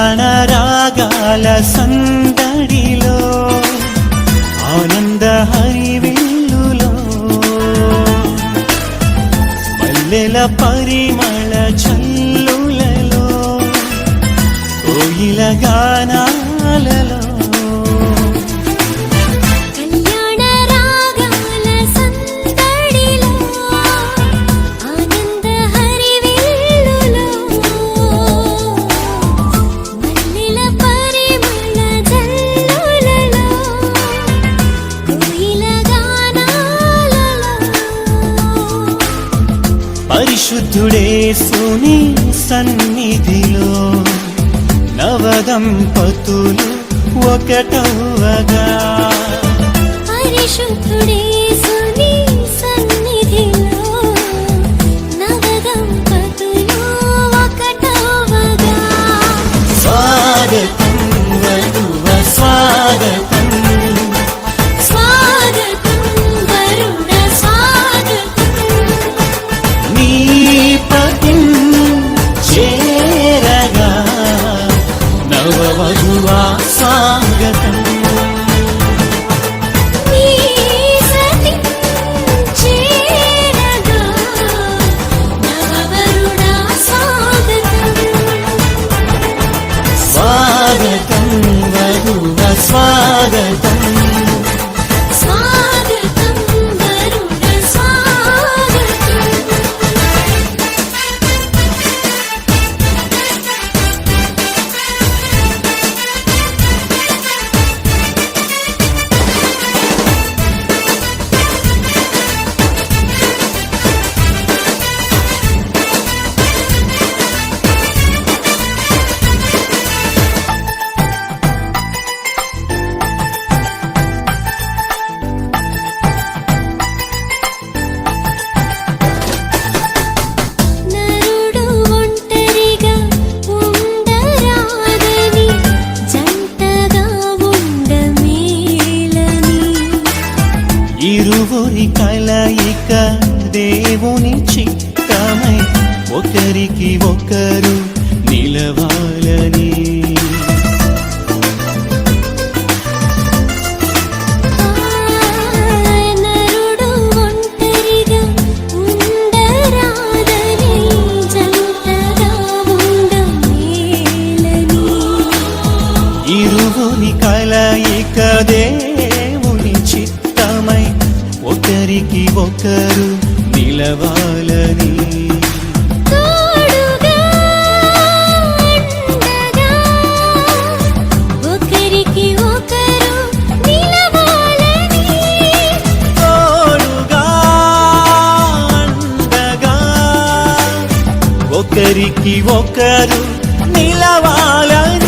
గణరాగాల సందడిలో ఆనంద హరివిల్లులో పల్లెల పరిమళ చల్లులలో కోయిల గానా బుద్ధుడేసుని సన్నిధిలో నవదం పతులు ఒకటవగా పరిశుద్ధుడే सर्ववधुवा स्वागतम् स्वागतम् वधुव स्वागतम् ఇక దేవుని చిత్తమై ఒకరికి ఒకరు నిలవాలని ఒకరికి ఒకరు నిలవాలని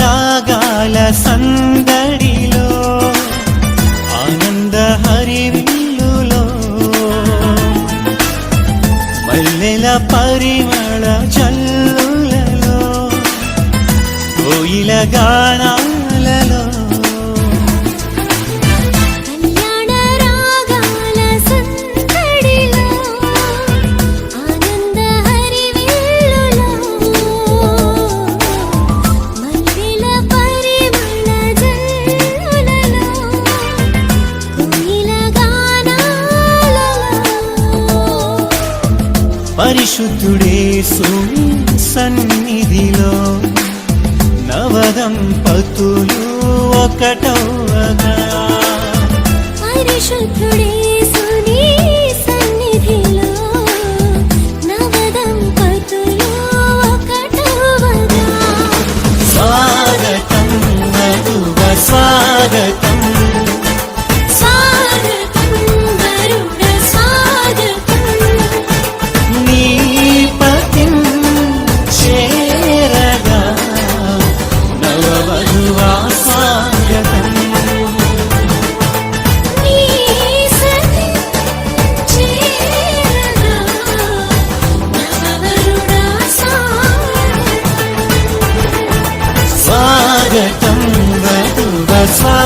రాగాల సందడిలో ఆనంద హరివిల్లులో. మల్లెల పరిమళ చల్లులలో కోయిల గానా పరిశుద్ధుడే సుని సన్నిధిలో నవదంపతులు ఒకటవగా. పరిశుద్ధుడే fly.